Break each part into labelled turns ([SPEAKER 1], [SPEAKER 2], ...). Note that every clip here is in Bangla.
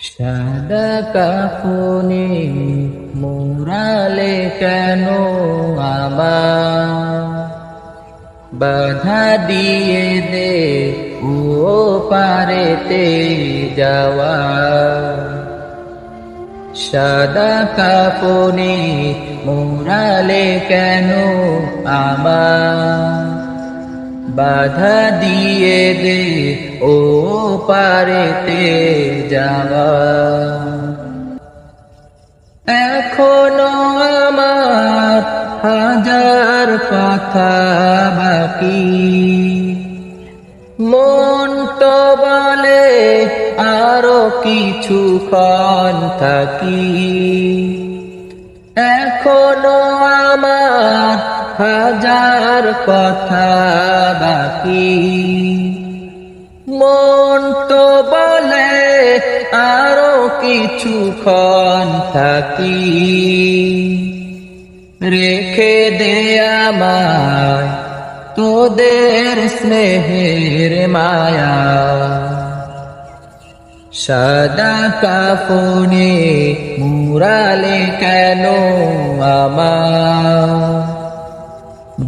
[SPEAKER 1] সাদা কাফনে মোরালে কেন আমার বাধা দিয়ে দে ও পারেতে যাওয়া। সাদা কাপনে মোরালে কেন আমার বাধা দিয়ে দে ও পারেতে যাওয়া। এখনও আমার হাজার কথা বাকি। মন তো বলে আরও কিছুক্ষণ থাকি। এখনও আমার হাজার কথা বাকি। মন তো বলে আরও কিছুক্ষণ থাকি। রেখে দে আমায় তোদের স্নেহের মায়া। সাদা কাফনে মুরালে কেন আমার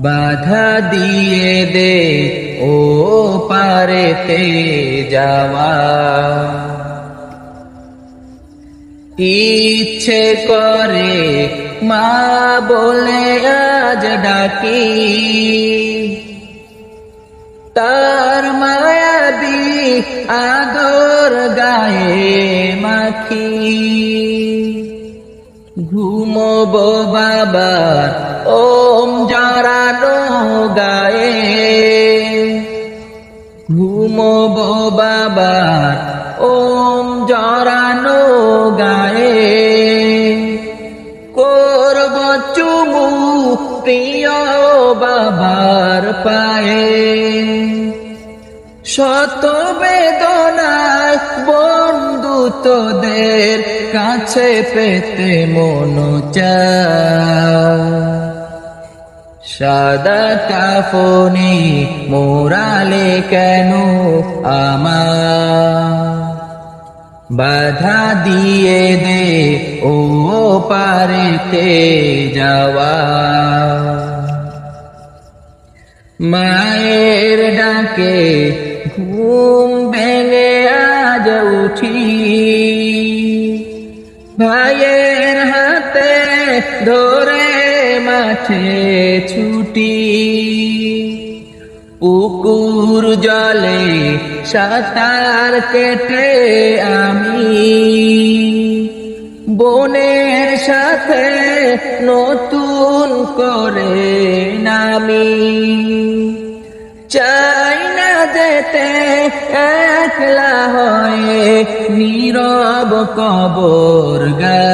[SPEAKER 1] বাধা দিয়ে দে, ও পারেতে যাওয়া। ইচ্ছে করে মা বলে আজ ডাকি। তার মায়াবি আদর গায়ে মাখি। ঘুমব বাবা ওম জড়ানো গায়ে। ঘুমব বাবার ওম জরানো গায়ে। করব চুমু প্রিয় বাবার পায়ে। শত বেদনায় বন্ধু তোদের কাছে পেতে মন চায়। সাদা কাফনে মোরালে কেন আমার? বাধা দিয়ে দে ও পারেতে যাওয়া। মায়ের ডাকে ঘুম ভেঙে আজ উঠি। ভাইয়ের হাতে ধরে মাঠে ছুটি। পুকুর জলে সাঁতার কেটে আমি বনের সাথে নতুন করে নামি। চাই না যেতে একলা হয়ে নীরব কবর গা।